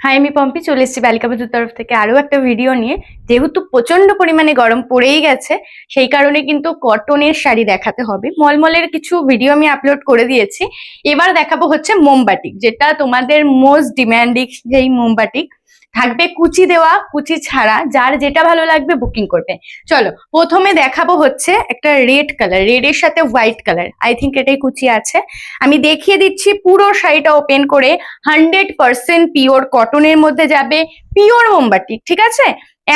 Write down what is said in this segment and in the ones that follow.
High আমি পম্পি, চলে এসেছি বালিকা পুজোর তরফ থেকে আরও একটা ভিডিও নিয়ে। যেহেতু প্রচণ্ড পরিমাণে গরম পড়েই গেছে, সেই কারণে কিন্তু কটনের শাড়ি দেখাতে হবে। মলমলের কিছু ভিডিও আমি আপলোড করে দিয়েছি। এবার দেখাবো হচ্ছে মোমবাটিক যেটা তোমাদের মোস্ট ডিম্যান্ডিং যেই মোমবাটিক থাকবে কুচি দেওয়া, কুচি ছাড়া। যার যেটা ভালো লাগবে বুকিং করবে। চলো, প্রথমে দেখাবো হচ্ছে একটা রেড কালার রেডের সাথে হোয়াইট কালার আই থিঙ্ক এটাই কুচি আছে। আমি দেখিয়ে দিচ্ছি পুরো শাড়িটা ওপেন করে। হান্ড্রেড পার্সেন্ট পিওর কটনের মধ্যে যাবে। পিওর মোমবাটি ঠিক আছে?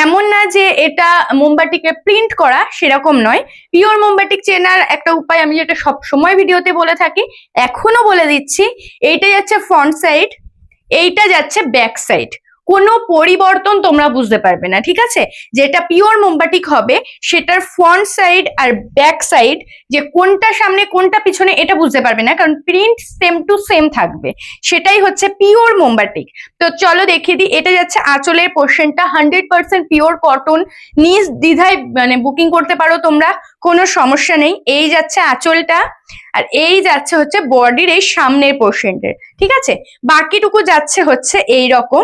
এমন না যে এটা মোমবাটিকে প্রিন্ট করা, সেরকম নয়। পিওর মোমবাটিক চেনার একটা উপায় আমি যেটা সব সময় ভিডিওতে বলে থাকি, এখনও বলে দিচ্ছি, এইটা যাচ্ছে ফ্রন্ট সাইড এইটা যাচ্ছে ব্যাক সাইড কোনো পরিবর্তন তোমরা বুঝতে পারবে না, ঠিক আছে? যেটা পিওর মোমবাটিক হবে, সেটার ফ্রন্ট সাইড আর ব্যাক সাইড যে কোনটা সামনে, কোনটা পিছনে, এটা বুঝতে পারবে না, কারণ প্রিন্ট সেম টু সেম থাকবে। সেটাই হচ্ছে পিওর মোমবাটিক তো চলো দেখিয়ে দিই, এটা যাচ্ছে আঁচলের পোর্শনটা হান্ড্রেড পার্সেন্ট পিওর কটন নিজ দ্বিধায় মানে বুকিং করতে পারো তোমরা, কোনো সমস্যা নেই। এই যাচ্ছে আঁচলটা, আর এই যাচ্ছে হচ্ছে বডির এই সামনের পোর্শনটার ঠিক আছে? বাকিটুকু যাচ্ছে হচ্ছে এই রকম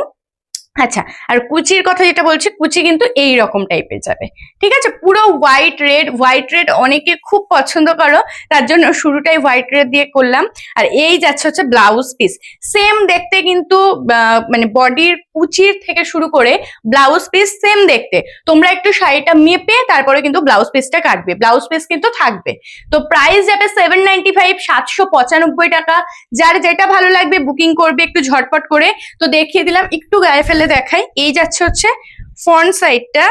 আচ্ছা আর কুচির কথা যেটা বলছি, কুচি কিন্তু এই রকম টাইপের যাবে। ঠিক আছে? পুরো হোয়াইট রেড হোয়াইট রেড অনেকে খুব পছন্দ করো, তার জন্য শুরুটাই হোয়াইট রেড দিয়ে করলাম। আর এই যাচ্ছে হচ্ছে ব্লাউজ পিস সেম দেখতে কিন্তু মানে বডির কুচির থেকে শুরু করে ব্লাউজ পিস সেম দেখতে। তোমরা একটু শাড়িটা মেপে তারপরে কিন্তু ব্লাউজ পিসটা কাটবে। ব্লাউজ পিস কিন্তু থাকবে। তো প্রাইস যাবে সেভেন নাইনটি ফাইভ সাতশো পঁচানব্বই টাকা। যার যেটা ভালো লাগবে বুকিং করবে একটু ঝটপট করে। তো দেখিয়ে দিলাম, একটু গায়ে ফেলে দেখাই, এই যাচ্ছে হচ্ছে ফ্রন্ট সাইডটা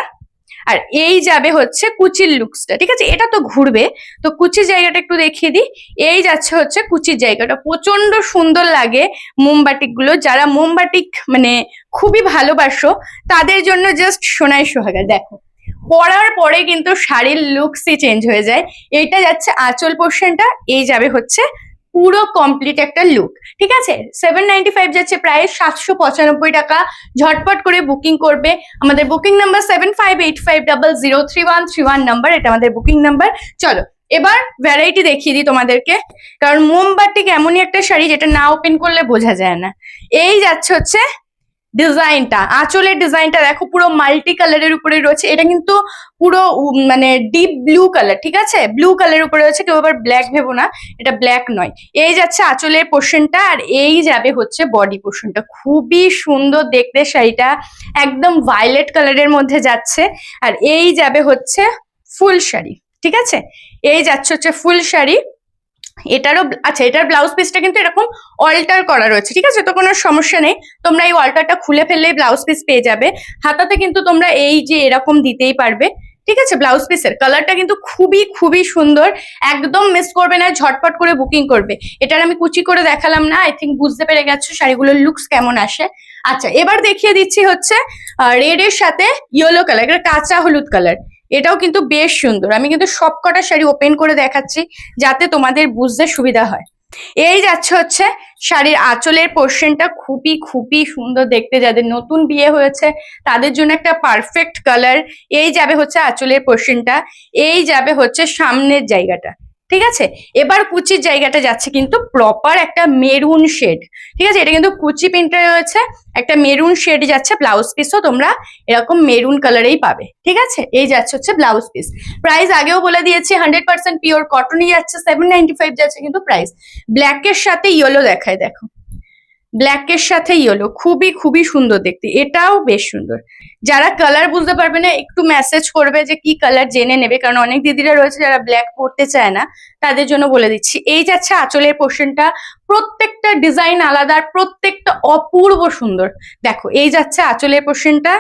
আর এই যাবে হচ্ছে কুচির লুকসটা ঠিক আছে? এটা তো ঘুরবে, তো কুচির জায়গাটা একটু দেখিয়ে দিই, এই যাচ্ছে হচ্ছে কুচির জায়গাটা প্রচণ্ড সুন্দর লাগে মোমবাটিকগুলো যারা মোমবাটিক মানে খুবই ভালোবাসো, তাদের জন্য জাস্ট সোনাই সোহাগা, দেখো। পরার পরে কিন্তু শাড়ির লুকসই চেঞ্জ হয়ে যায়, এইটা যাচ্ছে আঁচল পোর্শনটা এই যাবে হচ্ছে পুরো কমপ্লিট একটা লুক ঠিক আছে? সেভেন নাইনটি ফাইভ যাচ্ছে প্রায় সাতশো পঁচানব্বই টাকা। ঝটপট করে বুকিং করবে আমাদের booking number seven five eight five double zero three one three one number এটা আমাদের বুকিং নাম্বার চলো, এবার ভ্যারাইটি দেখিয়ে দিই তোমাদেরকে, কারণ মোমবাতি এমনই একটা শাড়ি যেটা না ওপেন করলে বোঝা যায় না। এই যাচ্ছে হচ্ছে ডিজাইনটা, আঁচলের ডিজাইনটা দেখো পুরো মাল্টি কালারের উপরে রয়েছে। এটা কিন্তু পুরো মানে ডিপ ব্লু কালার ঠিক আছে? ব্লু কালারের উপরে রয়েছে, কেউ আবার ব্ল্যাক ভেবো না, এটা ব্ল্যাক নয়। এই যাচ্ছে আঁচলের পোর্শনটা আর এই যাবে হচ্ছে বডি পোর্শনটা খুবই সুন্দর দেখতে শাড়িটা, একদম ভায়োলেট কালারের মধ্যে যাচ্ছে। আর এই যাবে হচ্ছে ফুল শাড়ি, ঠিক আছে? এই যাচ্ছে হচ্ছে ফুল শাড়ি। এটারও আচ্ছা এটার ব্লাউজ পিসটা কিন্তু এরকম অল্টার করা রয়েছে, ঠিক আছে? তো কোনো সমস্যা নেই। তোমরা এই অল্টারটা খুলে ফেললেই ব্লাউজ পিস পেয়ে যাবে। হাতাতে কিন্তু তোমরা এই যে এরকম দিতেই পারবে, ঠিক আছে? ব্লাউজ পিসের কালারটা কিন্তু খুবই খুবই সুন্দর। একদম মিস করবে না, ঝটপট করে বুকিং করবে। এটার আমি কুচি করে দেখালাম না আই থিঙ্ক বুঝতে পেরে গেছো, শাড়িগুলোর লুকস কেমন আসে। আচ্ছা এবার দেখিয়ে দিচ্ছি হচ্ছে রেড এর সাথে ইয়েলো কালার এটা কাঁচা হলুদ কালার এটাও কিন্তু বেশ সুন্দর। আমি কিন্তু সবকটা শাড়ি ওপেন করে দেখাচ্ছি যাতে তোমাদের বুঝতে সুবিধা হয়। এই যাচ্ছে হচ্ছে শাড়ির আঁচলের পোর্শনটা খুবই খুবই সুন্দর দেখতে। যাদের নতুন বিয়ে হয়েছে, তাদের জন্য একটা পারফেক্ট কালার এই যাবে হচ্ছে আঁচলের পোর্শনটা এই যাবে হচ্ছে সামনের জায়গাটা। ঠিক আছে? এবার কুচির জায়গাটা যাচ্ছে কিন্তু প্রপার একটা মেরুন শেড ঠিক আছে? এটা কিন্তু কুচি প্রিন্টে রয়েছে, একটা মেরুন শেড যাচ্ছে ব্লাউজ পিসও তোমরা এরকম মেরুন কালারেই পাবে, ঠিক আছে? এই যাচ্ছে হচ্ছে ব্লাউজ পিস প্রাইস আগেও বলে দিয়েছি হান্ড্রেড পার্সেন্ট পিওর কটনই যাচ্ছে সেভেন নাইনটি ফাইভ যাচ্ছে কিন্তু প্রাইস ব্ল্যাকের সাথে ইয়েলো দেখায়, দেখো। ব্ল্যাকের সাথে ইয়েলো খুবই খুবই সুন্দর দেখতে, এটাও বেশ সুন্দর। যারা কালার বুঝতে পারবে না, একটু মেসেজ করবে যে কি কালার জেনে নেবে, কারণ অনেক দিদিরা রয়েছে যারা ব্ল্যাক পরতে চায় না, তাদের জন্য বলে দিচ্ছি। এই যাচ্ছে আঁচলের পোর্শনটা প্রত্যেকটা ডিজাইন আলাদা আর প্রত্যেকটা অপূর্ব সুন্দর। দেখো, এই যাচ্ছে আঁচলের পোর্শনটা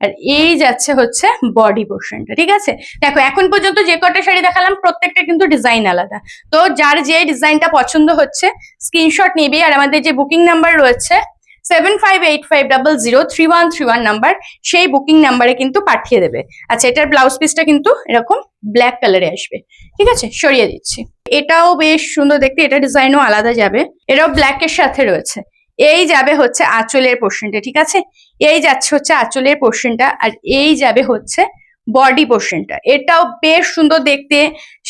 আর এই যাচ্ছে হচ্ছে বডি পোর্শনটা ঠিক আছে? দেখো, এখন পর্যন্ত যে কটা শাড়ি দেখালাম, প্রত্যেকটা কিন্তু ডিজাইন আলাদা। তো যার যে ডিজাইনটা পছন্দ হচ্ছে স্ক্রিনশট নিবি আর আমাদের যে বুকিং নাম্বার রয়েছে seven five eight five double zero three one three one number সেই বুকিং নাম্বারে কিন্তু পাঠিয়ে দেবে। আচ্ছা এটার ব্লাউজ পিসটা কিন্তু এরকম ব্ল্যাক কালারে আসবে। ঠিক আছে? সরিয়ে দিচ্ছি। এটাও বেশ সুন্দর দেখতে, এটা ডিজাইনও আলাদা যাবে। এটাও ব্ল্যাকের সাথে রয়েছে। এই যাবে হচ্ছে আঁচলের পোর্শনটা ঠিক আছে? এই যাচ্ছে হচ্ছে আঁচলের পোর্শনটা আর এই যাবে হচ্ছে বডি পোর্শনটা এটাও বেশ সুন্দর দেখতে,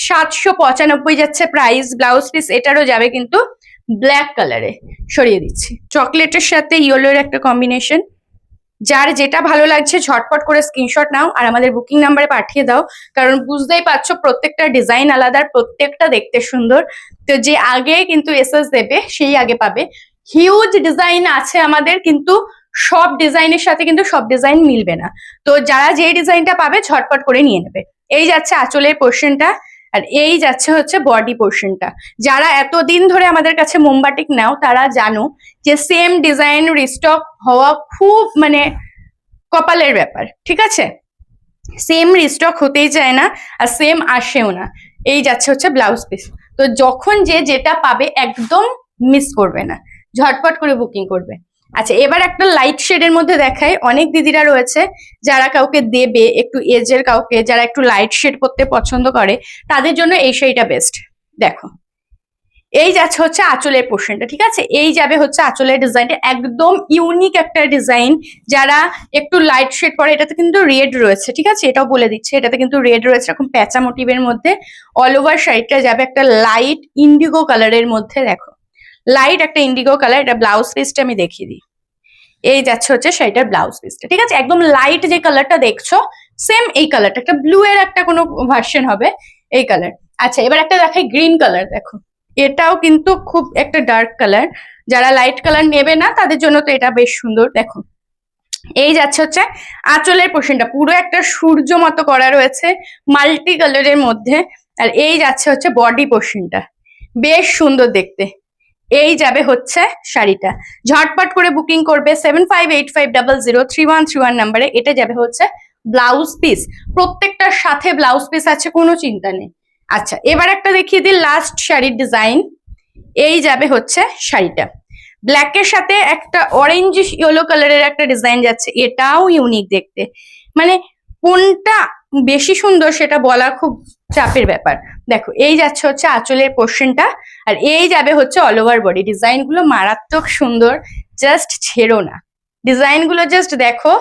সাতশো পঁচানব্বই যাচ্ছে প্রাইস ব্লাউজ পিস এটারও যাবে কিন্তু ব্ল্যাক কালারে সরিয়ে দিচ্ছি। চকলেটের সাথে ইয়েলোর একটা কম্বিনেশন যার যেটা ভালো লাগছে, ঝটপট করে স্ক্রিনশট নাও আর আমাদের বুকিং নাম্বারে পাঠিয়ে দাও। কারণ বুঝতেই পারছ, প্রত্যেকটা ডিজাইন আলাদা, প্রত্যেকটা দেখতে সুন্দর। তো যে আগে কিন্তু এসএস দেবে, সেই আগে পাবে। হিউজ ডিজাইন আছে আমাদের, কিন্তু সব ডিজাইনের সাথে কিন্তু সব ডিজাইন মিলবে না। তো যারা যে ডিজাইনটা পাবে, ঝটপট করে নিয়ে নেবে। এই যাচ্ছে আঁচলের পোর্শনটা আর এই যাচ্ছে হচ্ছে বডি পোর্শনটা যারা এতদিন ধরে আমাদের কাছে মোমবাটিক নাও, তারা জানো যে সেম ডিজাইন রিস্টক হওয়া খুব মানে কপালের ব্যাপার, ঠিক আছে? সেম রিস্টক হতেই চায় না, আর সেম আসেও না। এই যাচ্ছে হচ্ছে ব্লাউজ পিস তো যখন যে যেটা পাবে, একদম মিস করবে না। ঝটপট করে বুকিং করবে। আচ্ছা এবার একটা লাইট শেডের মধ্যে দেখাই। অনেক দিদিরা রয়েছে, যারা কাউকে দেবে, একটু এজের কাউকে, যারা একটু লাইট শেড করতে পছন্দ করে, তাদের জন্য এই শাড়িটা বেস্ট দেখো, এই যাচ্ছে হচ্ছে আঁচলের পোর্শনটা ঠিক আছে? এই যাবে হচ্ছে আঁচলের ডিজাইনটা একদম ইউনিক একটা ডিজাইন যারা একটু লাইট শেড পরে, এটাতে কিন্তু রেড রয়েছে, ঠিক আছে? এটাও বলে দিচ্ছে, এটাতে কিন্তু রেড রয়েছে, এরকম প্যাচা মোটিভের মধ্যে। অল ওভার শাড়িটা যাবে একটা লাইট ইন্ডিগো কালারের মধ্যে, দেখো। লাইট একটা ইন্ডিগো কালার এটা ব্লাউজ পিসটা আমি দেখিয়ে দিই। এই যাচ্ছে হচ্ছে শাড়িটার ব্লাউজ পিসটা ঠিক আছে? একদম লাইট যে কালারটা দেখছ সেম এই কালারটা একটা ব্লু এর একটা কোনো ভার্সন হবে এই কালার আচ্ছা এবার একটা দেখাই গ্রিন কালার দেখো। এটাও কিন্তু খুব একটা ডার্ক কালার যারা লাইট কালার নেবে না, তাদের জন্য তো এটা বেশ সুন্দর, দেখো। এই যাচ্ছে হচ্ছে আঁচলের পোর্শনটা পুরো একটা সূর্য মতো করা রয়েছে মাল্টি কালারের মধ্যে। আর এই যাচ্ছে হচ্ছে বডি পোর্শনটা বেশ সুন্দর দেখতে। এই যাবে হচ্ছে শাড়িটা। ঝটপট করে বুকিং করবে seven five eight five double zero three one three one নাম্বারে এটা যাবে হচ্ছে ব্লাউজ পিস প্রত্যেকটার সাথে ব্লাউজ পিস আছে, কোনো চিন্তা নেই। আচ্ছা এবার একটা দেখিয়ে দিই লাস্ট শাড়ির ডিজাইন এই যাবে হচ্ছে শাড়িটা। ব্ল্যাকের সাথে একটা অরেঞ্জ ইয়েলো কালারের একটা ডিজাইন যাচ্ছে। এটাও ইউনিক দেখতে। মানে কোনটা বেশি সুন্দর সেটা বলা খুব চাপের ব্যাপার। দেখো, এই যাচ্ছে হচ্ছে আঁচলের পোর্শনটা আর এই যাবে হচ্ছে অল ওভার বডি ডিজাইনগুলো মারাত্মক সুন্দর জাস্ট ছেড়ো না। ডিজাইনগুলো জাস্ট দেখো,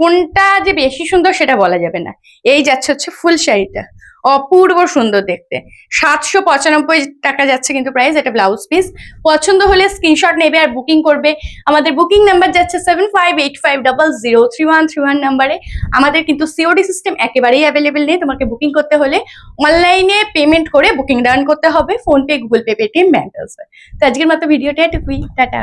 কোনটা যে বেশি সুন্দর সেটা বলা যাবে না। এই যাচ্ছে হচ্ছে ফুল শাড়িটা অপূর্ব সুন্দর দেখতে। সাতশো পঁচানব্বই টাকা যাচ্ছে কিন্তু প্রাইস এটা ব্লাউজ পিস পছন্দ হলে স্ক্রিনশট নেবে আর বুকিং করবে। আমাদের বুকিং নাম্বার যাচ্ছে seven five eight five double zero three one three one নাম্বারে আমাদের কিন্তু সিওডি সিস্টেম একেবারেই অ্যাভেলেবেল নেই। তোমাকে বুকিং করতে হলে অনলাইনে পেমেন্ট করে বুকিং ডান করতে হবে। PhonePe Google Pay Paytm bank transfer তো আজকের মতো ভিডিওটা এটুকুই। টাটা।